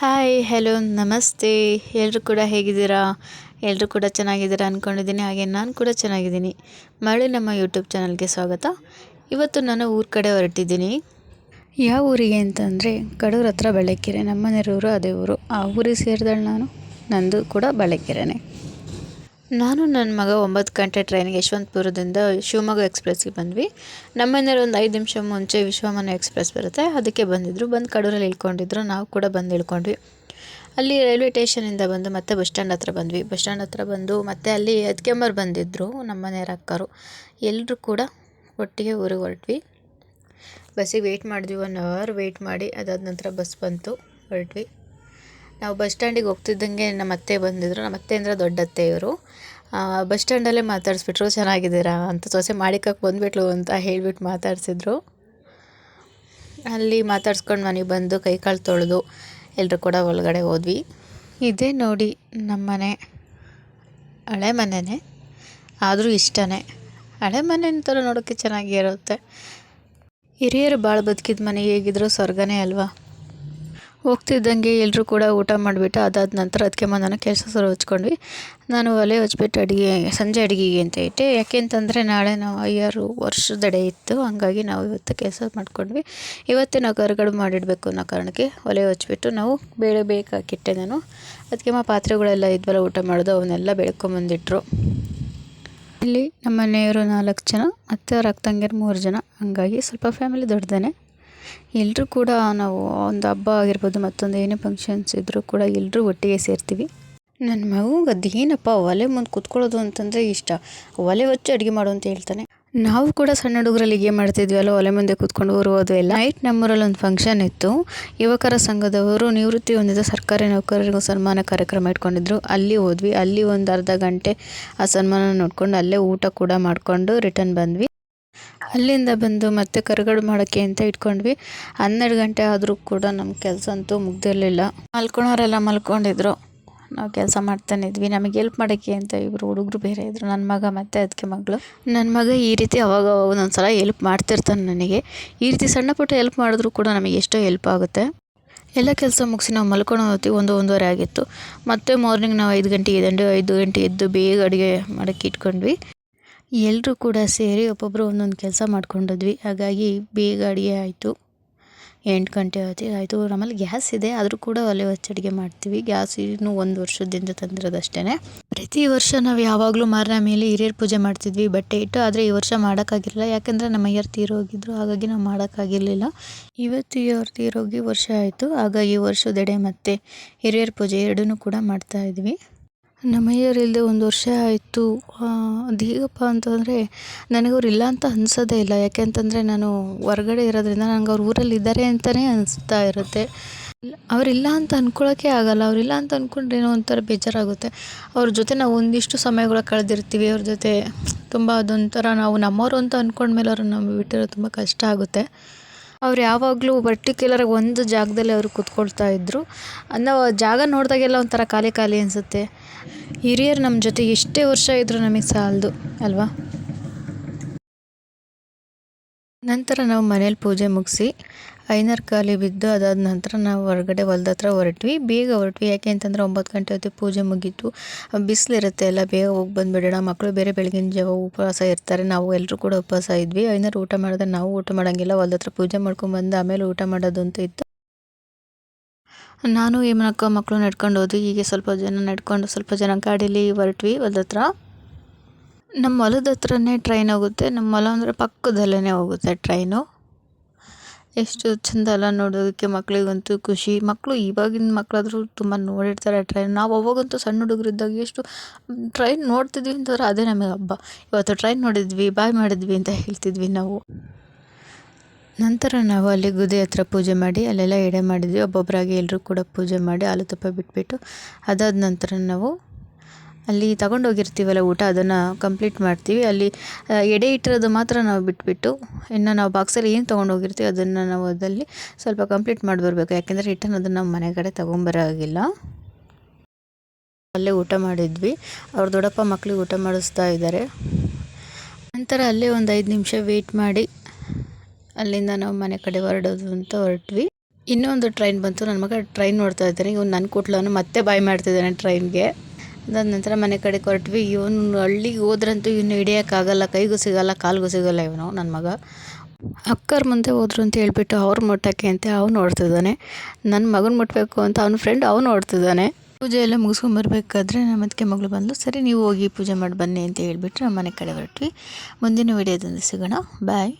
Hi hello ನಮಸ್ತೆ. ಎಲ್ಲರೂ ಕೂಡ ಹೇಗಿದ್ದೀರಾ? ಎಲ್ಲರೂ ಕೂಡ ಚೆನ್ನಾಗಿದ್ದೀರಾ ಅಂದ್ಕೊಂಡಿದ್ದೀನಿ ಹಾಗೆ ನಾನು ಕೂಡ ಚೆನ್ನಾಗಿದ್ದೀನಿ. ಮರಳಿ ನಮ್ಮ ಯೂಟ್ಯೂಬ್ ಚಾನಲ್ಗೆ ಸ್ವಾಗತ. ಇವತ್ತು ನಾನು ಊರ ಕಡೆ ಹೊರಟಿದ್ದೀನಿ. ಯಾವ ಊರಿಗೆ ಅಂತಂದರೆ, ಕಡೂರ ಹತ್ರ ಬಳ್ಳಕೆರೆ ನಮ್ಮ ನೆರೂರು ಅದೇ ಊರು. ಆ ಊರಿಗೆ ಸೇರಿದಳು ನಾನು. ನಂದು ಕೂಡ ಬಳ್ಳಕೆರೆನೇ ನಾನು ನನ್ನ ಮಗ ಒಂಬತ್ತು ಗಂಟೆ ಟ್ರೈನಿಗೆ ಯಶವಂತಪುರದಿಂದ ಶಿವಮೊಗ್ಗ ಎಕ್ಸ್ಪ್ರೆಸ್ಗೆ ಬಂದ್ವಿ. ನಮ್ಮನೆಯವ್ರು ಒಂದು ಐದು ನಿಮಿಷ ಮುಂಚೆ ವಿಶ್ವಮಾನ ಎಕ್ಸ್ಪ್ರೆಸ್ ಬರುತ್ತೆ. ಅದಕ್ಕೆ ಬಂದಿದ್ದರು ಬಂದು ಕಡೂರಲ್ಲಿ ಇಳ್ಕೊಂಡಿದ್ರು. ನಾವು ಕೂಡ ಬಂದು ಇಳ್ಕೊಂಡ್ವಿ. ಅಲ್ಲಿ ರೈಲ್ವೆ ಸ್ಟೇಷನಿಂದ ಬಂದು ಮತ್ತೆ ಬಸ್ ಸ್ಟ್ಯಾಂಡ್ ಹತ್ರ ಬಂದ್ವಿ. ಬಸ್ ಸ್ಟ್ಯಾಂಡ್ ಹತ್ರ ಬಂದು ಮತ್ತೆ ಅಲ್ಲಿ ಎದ್ಕೆಂಬರ್ ಬಂದಿದ್ದರು ನಮ್ಮ ಮನೆಯವ್ರ ಅಕ್ಕರು. ಎಲ್ಲರೂ ಕೂಡ ಒಟ್ಟಿಗೆ ಊರಿಗೆ ಹೊರಟ್ವಿ. ಬಸ್ಸಿಗೆ ವೆಯ್ಟ್ ಮಾಡಿದ್ವಿ. ಒನ್ ಅವರ್ ವೆಯ್ಟ್ ಮಾಡಿ ಅದಾದ ನಂತರ ಬಸ್ ಬಂತು. ಹೊರಟ್ವಿ. ನಾವು ಬಸ್ ಸ್ಟ್ಯಾಂಡಿಗೆ ಹೋಗ್ತಿದ್ದಂಗೆ ನಮ್ಮ ಅತ್ತೆ ಬಂದಿದ್ದರು ನಮ್ಮ ಅತ್ತೆ ಅಂದರೆ ದೊಡ್ಡತ್ತೆ ಇವರು ಬಸ್ ಸ್ಟ್ಯಾಂಡಲ್ಲೇ ಮಾತಾಡಿಸ್ಬಿಟ್ರು, ಚೆನ್ನಾಗಿದ್ದೀರಾ? ಅಂತ ಸೊಸೆ ಮಾಡಿಕಕ್ಕೆ ಬಂದುಬಿಟ್ಲು ಅಂತ ಹೇಳಿಬಿಟ್ಟು ಮಾತಾಡಿಸಿದ್ರು. ಅಲ್ಲಿ ಮಾತಾಡ್ಸ್ಕೊಂಡು ಮನೆಗೆ ಬಂದು ಕೈ ಕಾಲು ತೊಳೆದು ಎಲ್ಲರೂ ಕೂಡ ಒಳಗಡೆ ಹೋದ್ವಿ. ಇದೇ ನೋಡಿ ನಮ್ಮ ಮನೆ ಹಳೆ ಮನೆಯೇ ಆದರೂ ಇಷ್ಟನೇ. ಹಳೆ ಮನೆ ಥರ ನೋಡೋಕ್ಕೆ ಚೆನ್ನಾಗಿರುತ್ತೆ ಹಿರಿಯರು ಭಾಳ ಬದುಕಿದ ಮನೆ ಹೇಗಿದ್ರು ಸ್ವರ್ಗನೇ ಅಲ್ವಾ? ಹೋಗ್ತಿದ್ದಂಗೆ ಎಲ್ಲರೂ ಕೂಡ ಊಟ ಮಾಡಿಬಿಟ್ಟು ಅದಾದ ನಂತರ ಅದಕ್ಕೆ ನಾನು ಕೆಲಸ ಶುರು ಹಚ್ಕೊಂಡ್ವಿ. ನಾನು ಒಲೆ ಹಚ್ಬಿಟ್ಟು ಅಡುಗೆ, ಸಂಜೆ ಅಡುಗೆಗೆ ಅಂತ ಇಟ್ಟೆ. ಯಾಕೆ ಅಂತಂದರೆ ನಾಳೆ ನಾವು ಐಯಾರು ವರ್ಷದಡೆ ಇತ್ತು. ಹಾಗಾಗಿ ನಾವು ಇವತ್ತು ಕೆಲಸ ಮಾಡ್ಕೊಂಡ್ವಿ. ಇವತ್ತೇ ನಾವು ಕರ್ಗಳು ಮಾಡಿಡಬೇಕು ಅನ್ನೋ ಕಾರಣಕ್ಕೆ ಒಲೆ ಹಚ್ಬಿಟ್ಟು ನಾವು ಬೇಳೆ ಬೇಕಾಕಿಟ್ಟೆ ನಾನು. ಅದಕ್ಕೆ ಪಾತ್ರೆಗಳೆಲ್ಲ ಇದ್ವಲ್ಲ ಊಟ ಮಾಡೋದು, ಅವನ್ನೆಲ್ಲ ಬೆಳ್ಕೊಂಬಂದಿಟ್ರು. ಇಲ್ಲಿ ನಮ್ಮ ಮನೆಯವರು ನಾಲ್ಕು ಜನ, ಮತ್ತು ಅವ್ರ ಅಕ್ಕ ತಂಗಿಯರು ಮೂರು ಜನ. ಹಂಗಾಗಿ ಸ್ವಲ್ಪ ಫ್ಯಾಮಿಲಿ ದೊಡ್ಡದೇ ಎಲ್ಲರೂ ಕೂಡ ನಾವು ಒಂದು ಹಬ್ಬ ಆಗಿರ್ಬೋದು, ಮತ್ತೊಂದು ಏನೇ ಫಂಕ್ಷನ್ಸ್ ಇದ್ದರೂ ಕೂಡ ಎಲ್ಲರೂ ಒಟ್ಟಿಗೆ ಸೇರ್ತೀವಿ. ನನ್ನ ಮಗುಗೆ ಅದೇನಪ್ಪ ಒಲೆ ಮುಂದೆ ಕುತ್ಕೊಳ್ಳೋದು ಅಂತಂದರೆ ಇಷ್ಟ. ಒಲೆ ಹಚ್ಚಿ ಅಡುಗೆ ಮಾಡು ಅಂತ ಹೇಳ್ತಾನೆ. ನಾವು ಕೂಡ ಸಣ್ಣ ಹುಡುಗರಲ್ಲಿ ಏನು ಮಾಡ್ತಿದ್ವಿ ಅಲ್ಲ ಒಲೆ ಮುಂದೆ ಕೂತ್ಕೊಂಡು ಊರು ಎಲ್ಲ. ನೈಟ್ ನಮ್ಮೂರಲ್ಲಿ ಒಂದು ಫಂಕ್ಷನ್ ಇತ್ತು. ಯುವಕರ ಸಂಘದವರು ನಿವೃತ್ತಿ ಹೊಂದಿದ ಸರ್ಕಾರಿ ನೌಕರರಿಗೂ ಸನ್ಮಾನ ಕಾರ್ಯಕ್ರಮ ಇಟ್ಕೊಂಡಿದ್ರು. ಅಲ್ಲಿ ಹೋದ್ವಿ. ಅಲ್ಲಿ ಒಂದು ಅರ್ಧ ಗಂಟೆ ಆ ಸನ್ಮಾನ ನೋಡ್ಕೊಂಡು ಅಲ್ಲೇ ಊಟ ಕೂಡ ಮಾಡಿಕೊಂಡು ರಿಟರ್ನ್ ಬಂದ್ವಿ. ಅಲ್ಲಿಂದ ಬಂದು ಮತ್ತೆ ಕರಗಡು ಮಾಡೋಕ್ಕೆ ಅಂತ ಇಟ್ಕೊಂಡ್ವಿ. ಹನ್ನೆರಡು ಗಂಟೆ ಆದರೂ ಕೂಡ ನಮ್ಮ ಕೆಲಸ ಅಂತೂ ಮುಗ್ದಿರಲಿಲ್ಲ. ಮಲ್ಕೊಳೋರೆಲ್ಲ ಮಲ್ಕೊಂಡಿದ್ರು. ನಾವು ಕೆಲಸ ಮಾಡ್ತಾನಿದ್ವಿ ನಮಗೆ ಎಲ್ಪ್ ಮಾಡೋಕ್ಕೆ ಅಂತ ಇಬ್ಬರು ಹುಡುಗರು ಬೇರೆ ಇದ್ದರು ನನ್ನ ಮಗ ಮತ್ತು ಅದಕ್ಕೆ ಮಗಳು. ನನ್ನ ಮಗ ಈ ರೀತಿ ಅವಾಗ ಒಂದೊಂದು ಸಲ ಎಲ್ಪ್ ಮಾಡ್ತಿರ್ತಾನೆ ನನಗೆ. ಈ ರೀತಿ ಸಣ್ಣ ಪುಟ್ಟ ಎಲ್ಪ್ ಮಾಡಿದ್ರು ಕೂಡ ನಮಗೆ ಎಷ್ಟೋ ಎಲ್ಪ್ ಆಗುತ್ತೆ. ಎಲ್ಲ ಕೆಲಸ ಮುಗಿಸಿ ನಾವು ಮಲ್ಕೊಂಡು ಹೋಗ್ತೀವಿ ಒಂದು ಒಂದೂವರೆ ಆಗಿತ್ತು. ಮತ್ತೆ ಮಾರ್ನಿಂಗ್ ನಾವು ಐದು ಗಂಟೆಗೆ ಎದ್ದು, ಐದು ಗಂಟೆ ಎದ್ದು ಬೇಗ ಅಡುಗೆ ಮಾಡೋಕ್ಕೆ ಇಟ್ಕೊಂಡ್ವಿ. ಎಲ್ಲರೂ ಕೂಡ ಸೇರಿ ಒಬ್ಬೊಬ್ಬರು ಒಂದೊಂದು ಕೆಲಸ ಮಾಡ್ಕೊಂಡಿದ್ವಿ. ಹಾಗಾಗಿ ಬೇಗ ಅಡುಗೆ ಆಯಿತು. ಎಂಟು ಗಂಟೆ ಹೊತ್ತಿಗೆ ಆಯಿತು. ನಮ್ಮಲ್ಲಿ ಗ್ಯಾಸ್ ಇದೆ. ಆದರೂ ಕೂಡ ಒಲೆ ಅಡುಗೆ ಮಾಡ್ತೀವಿ. ಗ್ಯಾಸ್ ಇನ್ನೂ ಒಂದು ವರ್ಷದಿಂದ ತಂದಿರೋದಷ್ಟೇ ಪ್ರತಿ ವರ್ಷ ನಾವು ಯಾವಾಗಲೂ ಮಾರನ ಮೇಲೆ ಹಿರಿಯರ ಪೂಜೆ ಮಾಡ್ತಿದ್ವಿ. ಬಟ್ಟೆ ಇಟ್ಟು. ಆದರೆ ಈ ವರ್ಷ ಮಾಡೋಕ್ಕಾಗಿರಲಿಲ್ಲ ಯಾಕಂದರೆ ನಮ್ಮ ಅಯ್ಯರು ತೀರೋಗಿದ್ರು. ಹಾಗಾಗಿ ನಾವು ಮಾಡೋಕ್ಕಾಗಿರಲಿಲ್ಲ. ಇವತ್ತು ಅವ್ರು ತೀರೋಗಿ ವರ್ಷ ಆಯಿತು. ಹಾಗಾಗಿ ವರ್ಷದೆಡೆ ಮತ್ತೆ ಹಿರಿಯರ ಪೂಜೆ ಎರಡೂ ಕೂಡ ಮಾಡ್ತಾಯಿದ್ವಿ ನಮ್ಮ ಒಂದು ವರ್ಷ ಆಯಿತು. ಅದು ಹೇಗಪ್ಪ ಅಂತಂದರೆ ನನಗೆ ಅವ್ರು ಇಲ್ಲ ಅಂತ ಅನ್ಸೋದೇ ಇಲ್ಲ. ಯಾಕೆ ಅಂತಂದರೆ ನಾನು ಹೊರ್ಗಡೆ ಇರೋದ್ರಿಂದ ನನಗೆ ಅವ್ರು ಊರಲ್ಲಿ ಇದ್ದಾರೆ ಅಂತಲೇ ಅನಿಸ್ತಾ ಇರುತ್ತೆ. ಅವರಿಲ್ಲ ಅಂತ ಅಂದ್ಕೊಳ್ಳೋಕ್ಕೆ ಆಗೋಲ್ಲ. ಅವರಿಲ್ಲ ಅಂತ ಅಂದ್ಕೊಂಡ್ರೆ ಏನೋ ಒಂಥರ ಬೇಜಾರಾಗುತ್ತೆ. ಅವ್ರ ಜೊತೆ ನಾವು ಒಂದಿಷ್ಟು ಸಮಯಗಳು ಕಳೆದಿರ್ತೀವಿ. ಅವ್ರ ಜೊತೆ ತುಂಬ ಅದೊಂಥರ ನಾವು ನಮ್ಮವರು ಅಂತ ಅಂದ್ಕೊಂಡ್ಮೇಲೆ ಅವ್ರನ್ನ ನಮ್ಮ ಬಿಟ್ಟಿರೋದು ತುಂಬ ಕಷ್ಟ ಆಗುತ್ತೆ. ಅವ್ರು ಯಾವಾಗಲೂ ಪರ್ಟಿಕ್ಯುಲರಾಗಿ ಒಂದು ಜಾಗದಲ್ಲಿ ಅವರು ಕೂತ್ಕೊಳ್ತಾ ಇದ್ದರು ನಾವು ಜಾಗ ನೋಡಿದಾಗೆಲ್ಲ ಒಂಥರ ಖಾಲಿ ಖಾಲಿ ಅನಿಸುತ್ತೆ. ಹಿರಿಯರು ನಮ್ಮ ಜೊತೆ ಎಷ್ಟೇ ವರ್ಷ ಇದ್ದರೂ ನಮಗೆ ಸಾಲದು, ಅಲ್ವಾ? ನಂತರ ನಾವು ಮನೇಲಿ ಪೂಜೆ ಮುಗಿಸಿ ಐನರ್ ಖಾಲಿ ಬಿದ್ದು ಅದಾದ ನಂತರ ನಾವು ಹೊರಗಡೆ ಹೊಲ್ದ ಹತ್ರ ಹೊರಟ್ವಿ. ಬೇಗ ಹೊರಟ್ವಿ. ಯಾಕೆ ಅಂತಂದರೆ ಒಂಬತ್ತು ಗಂಟೆ ಹೊತ್ತಿಗೆ ಪೂಜೆ ಮುಗೀತು. ಬಿಸಿಲಿರುತ್ತೆ ಎಲ್ಲ. ಬೇಗ ಹೋಗಿ ಬಂದುಬಿಡೋಣ. ಮಕ್ಕಳು ಬೇರೆ ಬೆಳಗಿನ ಜಾವ ಉಪವಾಸ ಇರ್ತಾರೆ. ನಾವು ಎಲ್ಲರೂ ಕೂಡ ಉಪವಾಸ ಇದ್ವಿ. ಐನರ್ ಊಟ ಮಾಡಿದ್ರೆ ನಾವು ಊಟ ಮಾಡೋಂಗಿಲ್ಲ. ಹೊಲ್ದ ಹತ್ರ ಪೂಜೆ ಮಾಡ್ಕೊಂಬಂದು ಆಮೇಲೆ ಊಟ ಮಾಡೋದು ಅಂತ ಇತ್ತು. ನಾನು ಹೇಮನಕ್ಕ ಮಕ್ಕಳು ನಡ್ಕೊಂಡು ಹೋದ್ವಿ. ಹೀಗೆ ಸ್ವಲ್ಪ ಜನ ನಡ್ಕೊಂಡು ಸ್ವಲ್ಪ ಜನ ಗಾಡೀಲಿ ಹೊರಟ್ವಿ. ಹೊಲ್ದ ಹತ್ರ ನಮ್ಮ ಹೊಲದ ಹತ್ರನೇ ಟ್ರೈನ್ ಹೋಗುತ್ತೆ. ನಮ್ಮ ಹೊಲ ಅಂದರೆ ಪಕ್ಕದಲ್ಲೇ ಹೋಗುತ್ತೆ ಟ್ರೈನು ಎಷ್ಟು ಚೆಂದ ಅಲ್ಲ ನೋಡೋದಕ್ಕೆ ಮಕ್ಕಳಿಗಂತೂ ಖುಷಿ. ಮಕ್ಕಳು ಇವಾಗಿನ ಮಕ್ಕಳಾದರೂ ತುಂಬ ನೋಡಿರ್ತಾರೆ ಟ್ರೈನ್ ನಾವು ಅವಾಗಂತೂ ಸಣ್ಣ ಹುಡುಗರಿದ್ದಾಗ ಎಷ್ಟು ಟ್ರೈನ್ ನೋಡ್ತಿದ್ವಿ ಅಂತಂದ್ರೆ ಅದೇ ನಮಗೆ ಹಬ್ಬ. ಇವತ್ತು ಟ್ರೈನ್ ನೋಡಿದ್ವಿ ಬಾಯ್ ಮಾಡಿದ್ವಿ ಅಂತ ಹೇಳ್ತಿದ್ವಿ ನಾವು. ನಂತರ ನಾವು ಅಲ್ಲಿ ಗುದಿ ಹತ್ರ ಪೂಜೆ ಮಾಡಿ, ಅಲ್ಲೆಲ್ಲ ಎಡೆ ಮಾಡಿದ್ವಿ. ಒಬ್ಬೊಬ್ಬರಾಗಿ ಎಲ್ಲರೂ ಕೂಡ ಪೂಜೆ ಮಾಡಿ ಆಲೂ ತುಪ್ಪ ಬಿಟ್ಬಿಟ್ಟು ಅದಾದ ನಂತರ ನಾವು ಅಲ್ಲಿ ತಗೊಂಡೋಗಿರ್ತೀವಲ್ಲ ಊಟ, ಅದನ್ನು ಕಂಪ್ಲೀಟ್ ಮಾಡ್ತೀವಿ. ಅಲ್ಲಿ ಎಡೆ ಇಟ್ಟಿರೋದು ಮಾತ್ರ ನಾವು ಬಿಟ್ಬಿಟ್ಟು, ಇನ್ನು ನಾವು ಬಾಕ್ಸಲ್ಲಿ ಏನು ತೊಗೊಂಡೋಗಿರ್ತೀವಿ ಅದನ್ನು ನಾವು ಅದರಲ್ಲಿ ಸ್ವಲ್ಪ ಕಂಪ್ಲೀಟ್ ಮಾಡಿ ಬರಬೇಕು. ಯಾಕೆಂದರೆ ರಿಟರ್ನ್ ಅದನ್ನು ನಾವು ಮನೆ ಕಡೆ ತೊಗೊಂಬರೋ ಆಗಿಲ್ಲ. ಅಲ್ಲೇ ಊಟ ಮಾಡಿದ್ವಿ. ಅವ್ರ ದೊಡ್ಡಪ್ಪ ಮಕ್ಕಳಿಗೆ ಊಟ ಮಾಡಿಸ್ತಾ ಇದ್ದಾರೆ. ನಂತರ ಅಲ್ಲೇ ಒಂದು ಐದು ನಿಮಿಷ ವೆಯ್ಟ್ ಮಾಡಿ, ಅಲ್ಲಿಂದ ನಾವು ಮನೆ ಕಡೆ ಹೊರಡೋದು ಅಂತ ಹೊರಟ್ವಿ. ಇನ್ನೊಂದು ಟ್ರೈನ್ ಬಂತು. ನನ್ನ ಮಗ ಟ್ರೈನ್ ನೋಡ್ತಾ ಇದ್ದಾನೆ. ಇವನು ನನ್ನ ಕೂಟ್ಲವನು ಮತ್ತೆ ಬಾಯ್ ಮಾಡ್ತಿದ್ದಾನೆ ಟ್ರೈನ್ಗೆ ಅದಾದ ನಂತರ ಮನೆ ಕಡೆ ಹೊರಟ್ವಿ. ಇವನು ಹಳ್ಳಿಗೆ ಹೋದ್ರಂತೂ ಇವನು ಹಿಡಿಯೋಕ್ಕಾಗಲ್ಲ, ಕೈಗೂ ಸಿಗಲ್ಲ, ಕಾಲಿಗೂ ಸಿಗಲ್ಲ ಇವನು ನನ್ನ ಮಗ. ಅಕ್ಕರ ಮುಂದೆ ಹೋದ್ರು ಅಂತ ಹೇಳಿಬಿಟ್ಟು ಅವ್ರು ಮುಟ್ಟಕ್ಕೆ ಅಂತ ಅವನು ಓಡ್ತಿದ್ದಾನೆ ನನ್ನ ಮಗನ ಮುಟ್ಟಬೇಕು ಅಂತ ಅವ್ನ ಫ್ರೆಂಡ್ ಅವನು ಓಡ್ತಿದ್ದಾನೆ ಪೂಜೆ ಎಲ್ಲ ಮುಗಿಸ್ಕೊಂಬರ್ಬೇಕಾದ್ರೆ ನಮ್ಮ ಅದಕ್ಕೆ ಮಗಳು ಬಂದು ಸರಿ, ನೀವು ಹೋಗಿ ಪೂಜೆ ಮಾಡಿ ಬನ್ನಿ ಅಂತ ಹೇಳಿಬಿಟ್ಟು ನಮ್ಮ ಮನೆ ಕಡೆ ಹೊರಟ್ವಿ. ಮುಂದಿನ ವಿಡಿಯೋದಿಂದ ಸಿಗೋಣ. ಬಾಯ್